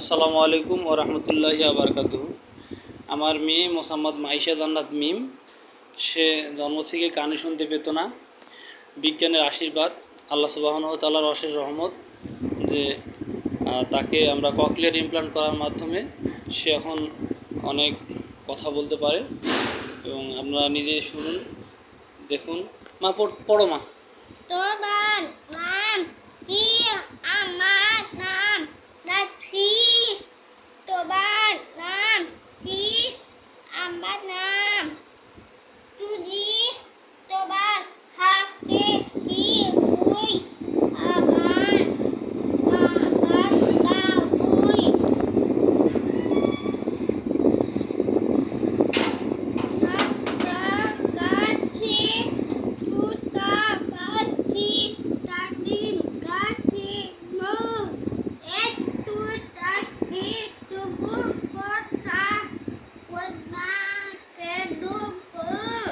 আসসালামু আলাইকুম ও রহমতুল্লাহ আবরকাত আমার মেয়ে মোসাম্মদ মাইশা জান্নাত মিম, সে জন্ম থেকে কানে শুনতে পেত না। বিজ্ঞানের আশীর্বাদ, আল্লাহ সুবাহন তাল্লাহর অশেষ রহমত যে তাকে আমরা ককলিয়ার ইমপ্লান্ট করার মাধ্যমে সে এখন অনেক কথা বলতে পারে এবং আপনারা নিজে শুনুন, দেখুন। মা, পড়- পড়ো মা